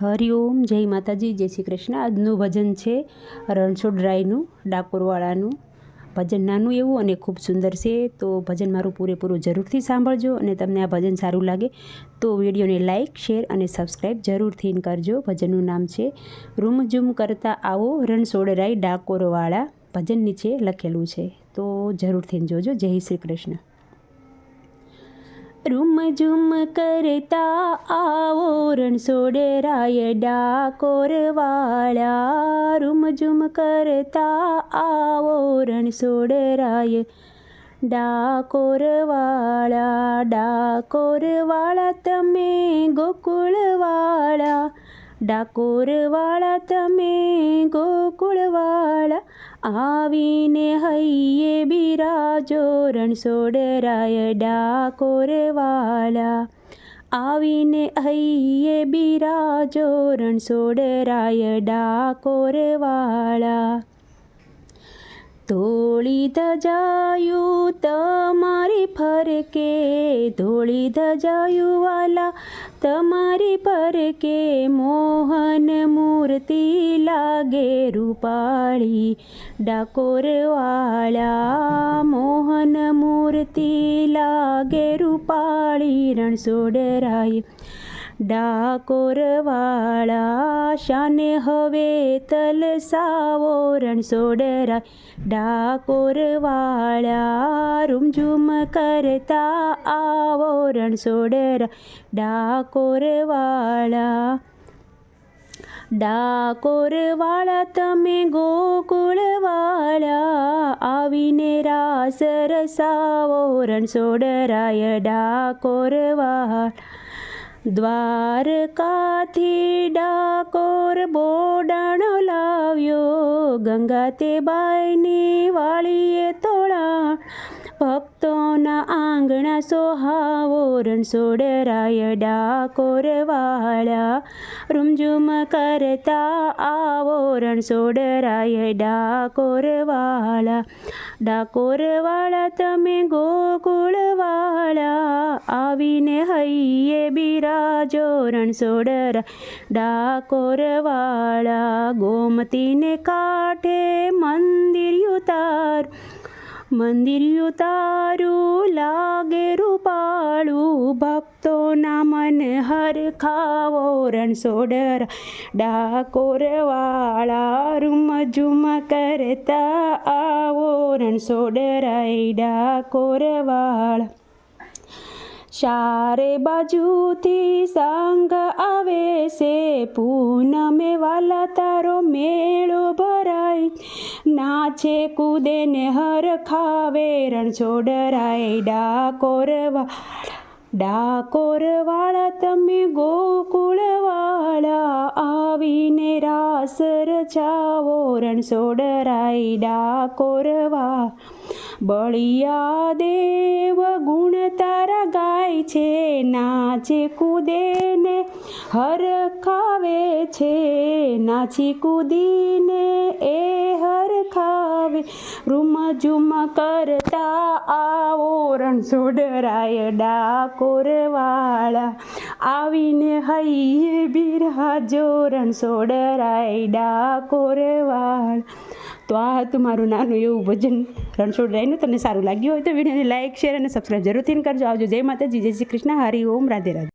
હરિઓમ જય માતાજી, જય શ્રી કૃષ્ણ. આજનું ભજન છે રણછોડરાયનું ડાકોરવાળાનું. ભજન નાનું એવું અને ખૂબ સુંદર છે. તો ભજન મારું પૂરેપૂરું જરૂરથી સાંભળજો અને તમને આ ભજન સારું લાગે તો વિડીયોને લાઇક શેર અને સબસ્ક્રાઈબ જરૂરથી કરજો. ભજનનું નામ છે રૂમઝૂમ કરતા આવો રણછોડરાય ડાકોરવાળા. ભજન નીચે લખેલું છે. તો જરૂરથી જોજો. જય શ્રી કૃષ્ણ. રૂમઝુમ કરતા આવો રણછોડરાય ડાકોરવાળા રૂમઝુમ કરતા આવો રણછોડરાય ડાકોરવાળા ડાકોરવાળા તમે ગોકુળવાળા ડાકોરવાળા તમે ગોકુળવાળા આવીને હૈયે બિરાજો રણછોડરાય ડાકોરવાલા. આવીને હૈયે બિરાજો રણછોડરાય ડાકોરવાળા તોળી તમારી ફરકે, ધોળી ધજાયુવાલા, તમારી ફરકે મોહન મૂર્તિ લાગે રૂપાળી. ડાકોરવાળા મોહન મૂર્તિ લાગે રૂપાળી રણછોડરાય ડાકોરવાળા શાને હવે તલસાવો રણછોડરાય ડાકોરવાળા રૂમઝૂમ કરતા આવો રણછોડરા. ડાકોરવાળા ડાકોરવાળા તમે ગોકુળવાળા આવીને રાસ રસાવો રણછોડરાય. ડાકોરવાળા દ્વારકાથી ડાકોર બોડાણો લાવ્યો. ગંગા તે બાઈની ભક્તોના આંગણા સોહાવો રણછોડરાય ડાકોરવાળા રૂમઝુમ કરતા આવો રણછોડરાય ડાકોરવાળા ડાકોરવાળા તમે ગોકુળવાળા આવીને હૈયે બિરાજો રણછોડરા ડાકોરવાળા ગોમતીને કાંઠે મંદિર ઉતાર મંદિર તારું લાગે રૂપાળું. ભક્તોના મન હર ખાવો રણછોડર ડાકોરવાળા રૂમઝુમ કરતા આવો રણછોડરાય ડાકોરવાળા ચારે બાજુથી સાંગ આવે છે. પૂનમે વાલા તારો મેળો ભરાય. નાચે, કૂદે ને હર ખાવે. રણછોડરાય ડાકોરવા, ડાકોરવાળા તમે ગોકુળવાળા આવીને રાસ રચાવો. રણછોડરાય ડાકોરવા બળિયા દેવ ગુણ તારા ગાય છે, નાચે કૂદેને, હર ખાવે છે. નાચી કૂદીને એ હર ખાવે. રૂમ ઝુમ કરતા આવો રણછોડરાય ડાકોરવાળા આવીને હૈયે બિરાજો રણછોડરાય ડાકોરવાળા તો આ હતું મારું નાનું એવું ભજન. રણછોડરાયનું તમને સારું લાગ્યું હોય તો વિડીયોને લાઇક શેર અને સબસ્ક્રાઈબ જરૂરથી કરજો. આવજો. જય માતાજી. જય શ્રી કૃષ્ણ. હરિ ઓમ. રાધે રાધે.